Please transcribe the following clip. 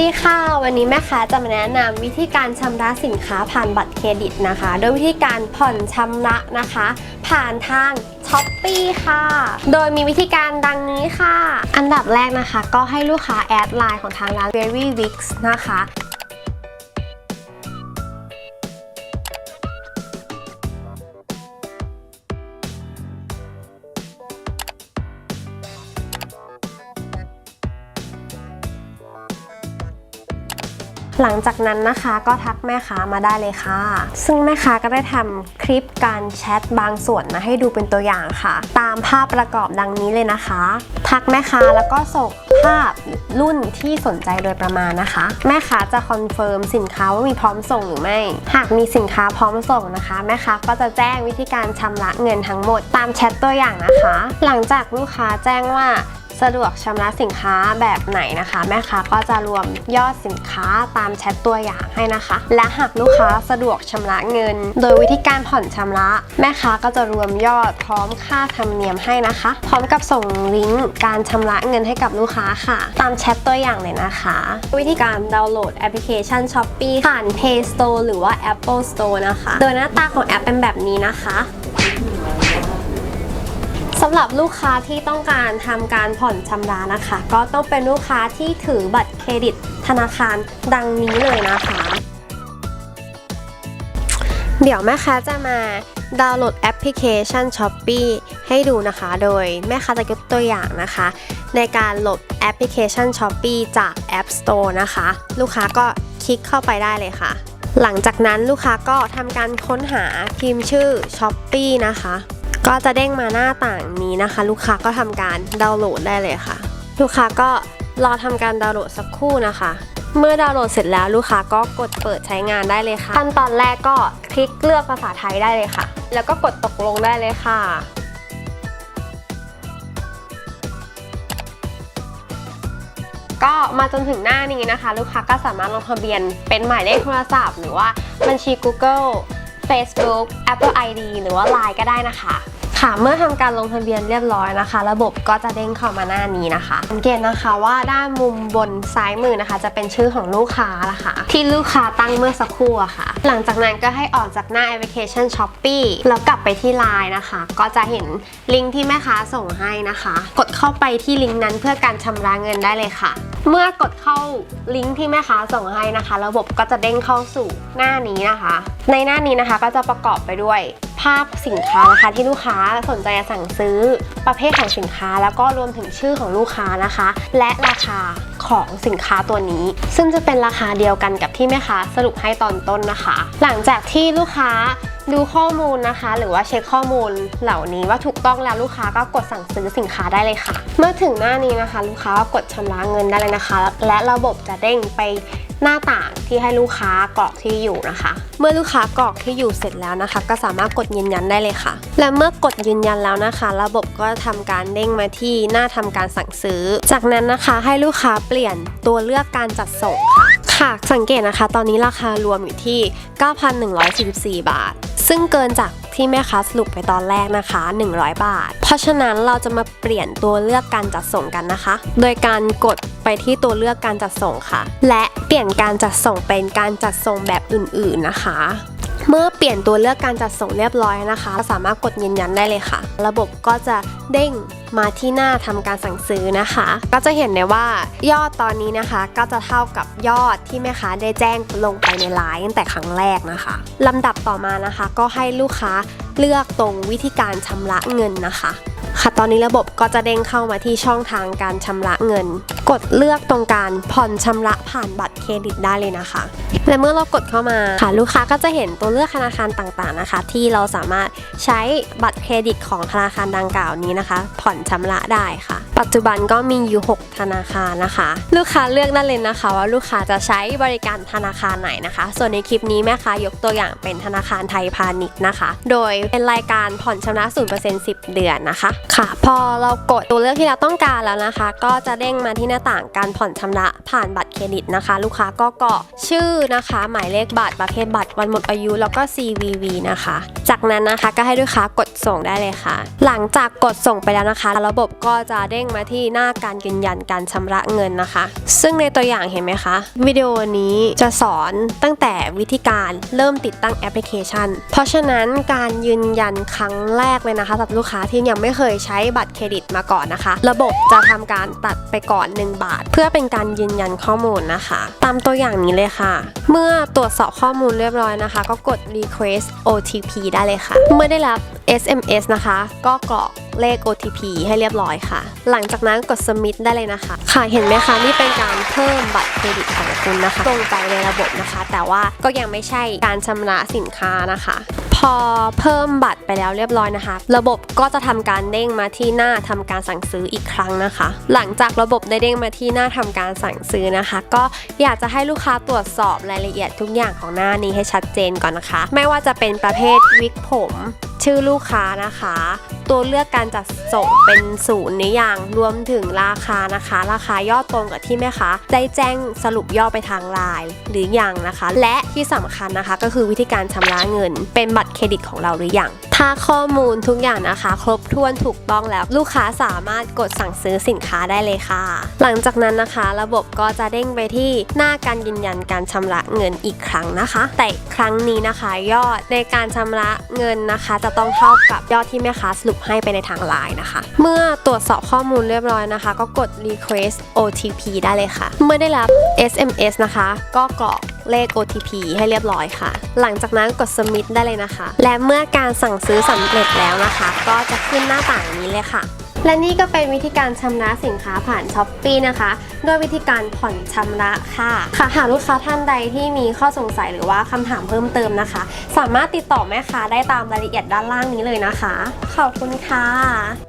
ดีค่ะ วันนี้แม่ค้าจะมาแนะนำวิธีการชำระสินค้าผ่านบัตรเครดิตนะคะ โดยวิธีการผ่อนชำระนะคะ ผ่านทางช้อปปีค่ะ โดยมีวิธีการดังนี้ค่ะ อันดับแรกนะคะ ก็ให้ลูกค้าแอดไลน์ของทางร้าน Berry Wix นะคะ หลังจากนั้นนะคะก็ทักแม่ค้ามาได้เลยค่ะ ซึ่งแม่ค้าก็ได้ทำคลิปการแชทบางส่วนมาให้ดูเป็นตัวอย่างค่ะ ตามภาพประกอบดังนี้เลยนะคะ ทักแม่ค้าแล้วก็ส่งภาพรุ่นที่สนใจโดยประมาณนะคะ แม่ค้าจะคอนเฟิร์มสินค้าว่ามีพร้อมส่งหรือไม่ หากมีสินค้าพร้อมส่งนะคะ แม่ค้าก็จะแจ้งวิธีการชำระเงินทั้งหมดตามแชทตัวอย่างนะคะ หลังจากลูกค้าแจ้งว่า สะดวกชำระสินค้าแบบไหนนะคะ แม่ค้าก็จะรวมยอดสินค้าตามแชทตัวอย่างให้นะคะ และหากลูกค้าสะดวกชำระเงิน โดยวิธีการผ่อนชำระ แม่ค้าก็จะรวมยอดพร้อมค่าธรรมเนียมให้นะคะ พร้อมกับส่งลิงก์การชำระเงินให้กับลูกค้าค่ะ ตามแชทตัวอย่างเลยนะคะ วิธีการดาวน์โหลดแอปพลิเคชัน s h o p e e ผ่าน Play Store หรือว่า Apple Store นะคะ โดยหน้าตาของแอปเป็นแบบนี้นะคะำหรับลูกค้าที่ต้องการทำการผ่อนชำระนะคะ ก็ต้องเป็นลูกค้าที่ถือบัตรเครดิตธนาคารดังนี้เลยนะคะ เดี๋ยวแม่ค้าจะมาดาวน์โหลดแอปพลิเคชัน s h o p e e ให้ดูนะคะ โดยแม่ค้าจะยกตัวอย่างนะคะ ในการโหลดแอปพลิเคชัน s h o p e e จาก App Store นะคะ ลูกค้าก็คลิกเข้าไปได้เลยค่ะ หลังจากนั้นลูกค้าก็ทำการค้นหาพิมพ์ชื่อ s h o p e e นะคะ ก็จะเด้งมาหน้าต่างนี้นะคะ ลูกค้าก็ทำการดาวน์โหลดได้เลยค่ะ ลูกค้าก็รอทำการดาวน์โหลดสักครู่นะคะ เมื่อดาวน์โหลดเสร็จแล้วลูกค้าก็กดเปิดใช้งานได้เลยค่ะขั้นตอนแรกก็คลิกเลือกภาษาไทยได้เลยค่ะ แล้วก็กดตกลงได้เลยค่ะก็มาจนถึงหน้านี้นะคะ ลูกค้าก็สามารถลงทะเบียนเป็นหมายเลขโทรศัพท์ หรือว่าบัญชี Google Facebook Apple ID หรือว่า Line ก็ได้นะคะ ค่ะเมื่อทำการลงทะเบียนเรียบร้อยนะคะ ระบบก็จะเด้งเข้ามาหน้านี้นะคะสังเกตนะคะว่าด้านมุมบนซ้ายมือนะคะ จะเป็นชื่อของลูกค้านะคะ ที่ลูกค้าตั้งเมื่อสักครู่อะค่ะ หลังจากนั้นก็ให้ออกจากหน้าแอปพลิเคชัน s h o p e e แล้วกลับไปที่ Line นะคะ ก็จะเห็นลิงก์ที่แม่ค้าส่งให้นะคะ กดเข้าไปที่ลิงก์นั้นเพื่อการชำระเงินได้เลยค่ะ เมื่อกดเข้าลิงก์ที่แม่ค้าส่งให้นะคะ ระบบก็จะเด้งเข้าสู่หน้านี้นะคะ ในหน้านี้นะคะก็จะประกอบไปด้วยภาพสินค้านะคะที่ลูกค้าสนใจจะสั่งซื้อประเภทของสินค้า แล้วก็รวมถึงชื่อของลูกค้านะคะ และราคาของสินค้าตัวนี้ ซึ่งจะเป็นราคาเดียวกันกับที่แม่ค้าสรุปให้ตอนต้นนะคะ หลังจากที่ลูกค้า ดูข้อมูลนะคะ หรือว่าเช็คข้อมูลเหล่านี้ว่าถูกต้องแล้วลูกค้าก็กดสั่งซื้อสินค้าได้เลยค่ะ เมื่อถึงหน้านี้นะคะ ลูกค้าก็กดชำระเงินได้เลยนะคะ และระบบจะเด้งไปหน้าต่างที่ให้ลูกค้ากรอกที่อยู่นะคะ เมื่อลูกค้ากรอกที่อยู่เสร็จแล้วนะคะ ก็สามารถกดยืนยันได้เลยค่ะ และเมื่อกดยืนยันแล้วนะคะ ระบบก็ทำการเด้งมาที่หน้าทำการสั่งซื้อ จากนั้นนะคะให้ลูกค้าเปลี่ยนตัวเลือกการจัดส่งค่ะ ค่ะ สังเกตนะคะ ตอนนี้ราคารวมอยู่ที่ 9,144 บาท ซึ่งเกินจากที่แม่ค้าสรุปไปตอนแรกนะคะ 100 บาท เพราะฉะนั้นเราจะมาเปลี่ยนตัวเลือกการจัดส่งกันนะคะ โดยการกดไปที่ตัวเลือกการจัดส่งค่ะ และเปลี่ยนการจัดส่งเป็นการจัดส่งแบบอื่นๆนะคะ เมื่อเปลี่ยนตัวเลือกการจัดส่งเรียบร้อยนะคะ สามารถกดยืนยันได้เลยค่ะ ระบบก็จะเด้ง มาที่หน้าทำการสั่งซื้อนะคะ ก็จะเห็นได้ว่ายอดตอนนี้นะคะก็จะเท่ากับยอดที่แม่ค้าได้แจ้งลงไปในไลน์ตั้งแต่ครั้งแรกนะคะลำดับต่อมานะคะ ก็ให้ลูกค้าเลือกตรงวิธีการชำระเงินนะคะ ค่ะตอนนี้ระบบก็จะเด้งเข้ามาที่ช่องทางการชำระเงิน กดเลือกตรงการผ่อนชำระผ่านบัตรเครดิตได้เลยนะคะ และเมื่อเรากดเข้ามาค่ะลูกค้าก็จะเห็นตัวเลือกธนาคารต่างๆนะคะ ที่เราสามารถใช้บัตรเครดิตของธนาคารดังกล่าวนี้นะคะ ผ่อนชำระได้ค่ะ ปัจจุบันก็มีอยู่ 6 ธนาคารนะคะ ลูกค้าเลือกได้เลยนะคะ ว่าลูกค้าจะใช้บริการธนาคารไหนนะคะ ส่วนในคลิปนี้แม่ค้ายกตัวอย่างเป็นธนาคารไทยพาณิชย์นะคะ โดยเป็นรายการผ่อนชำระ0% 10 เดือนนะคะค่ะ พอเรากดตัวเลือกที่เราต้องการแล้วนะคะ ก็จะเด้งมาที่หน้าต่างการผ่อนชำระผ่านบัตรเครดิตนะคะ ลูกค้าก็กรอกชื่อนะคะ หมายเลขบัตรประเภทบัตรวันหมดอายุแล้วก็ CVV นะคะ จากนั้นนะคะก็ให้ลูกค้ากดส่งได้เลยค่ะ หลังจากกดส่งไปแล้วนะคะ ระบบก็จะเด้งมาที่หน้าการยืนยันการชำระเงินนะคะ ซึ่งในตัวอย่างเห็นไหมคะวิดีโอนี้จะสอนตั้งแต่วิธีการเริ่มติดตั้งแอปพลิเคชัน เพราะฉะนั้นการยืนยันครั้งแรกเลยนะคะสำหรับลูกค้าที่ยังไม่เคยใช้บัตรเครดิตมาก่อนนะคะ ระบบจะทำการตัดไปก่อน 1 บาท เพื่อเป็นการยืนยันข้อมูลนะคะ ตามตัวอย่างนี้เลยค่ะ เมื่อตรวจสอบข้อมูลเรียบร้อยนะคะ ก็กด request OTP ได้เลยค่ะ เมื่อได้รับ SMS นะคะ ก็กรอกเลข OTP ให้เรียบร้อยค่ะ หลังจากนั้นกด submit ได้เลยนะคะ ค่ะ เห็นไหมคะ นี่เป็นการเพิ่มบัตรเครดิตของคุณนะคะ ตรงไปในระบบนะคะ แต่ว่าก็ยังไม่ใช่การชำระสินค้านะคะ พอเพิ่มบัตรไปแล้วเรียบร้อยนะคะ ระบบก็จะทำการเด้งมาที่หน้าทำการสั่งซื้ออีกครั้งนะคะ หลังจากระบบได้เด้งมาที่หน้าทำการสั่งซื้อนะคะ ก็อยากจะให้ลูกค้าตรวจสอบรายละเอียดทุกอย่างของหน้านี้ให้ชัดเจนก่อนนะคะ ไม่ว่าจะเป็นประเภทวิกผม ชื่อลูกค้านะคะ ตัวเลือกการจัดส่งเป็นศูนย์หรือยังรวมถึงราคานะคะ ราคายอดตรงกับที่แม่ค้าได้แจ้งสรุปย่อไปทางไลน์หรือยังนะคะ และที่สำคัญนะคะก็คือวิธีการชำระเงิน เป็นบัตรเครดิตของเราหรือยัง ถ้าข้อมูลทุกอย่างนะคะ ครบถ้วนถูกต้องแล้วลูกค้าสามารถกดสั่งซื้อสินค้าได้เลยค่ะ หลังจากนั้นนะคะ ระบบก็จะเด้งไปที่หน้าการยืนยันการชำระเงินอีกครั้งนะคะ แต่ครั้งนี้นะคะยอดในการชำระเงินนะคะ จะต้องเท่ากับยอดที่แม่ค้าสรุปให้ไปในทางไลน์นะคะ เมื่อตรวจสอบข้อมูลเรียบร้อยนะคะ ก็กด request OTP ได้เลยค่ะ เมื่อได้รับ SMS นะคะ ก็กรอก เลข OTP ให้เรียบร้อยค่ะ หลังจากนั้นกด submit ได้เลยนะคะ และเมื่อการสั่งซื้อสำเร็จแล้วนะคะ ก็จะขึ้นหน้าต่างนี้เลยค่ะและนี่ก็เป็นวิธีการชำระสินค้าผ่านช้อปปีนะคะ ด้วยวิธีการผ่อนชำระค่ะ ค่ะหากลูกค้าท่านใดที่มีข้อสงสัยหรือว่าคำถามเพิ่มเติมนะคะ สามารถติดต่อแม่ค้าได้ตามรายละเอียดด้านล่างนี้เลยนะคะ ขอบคุณค่ะ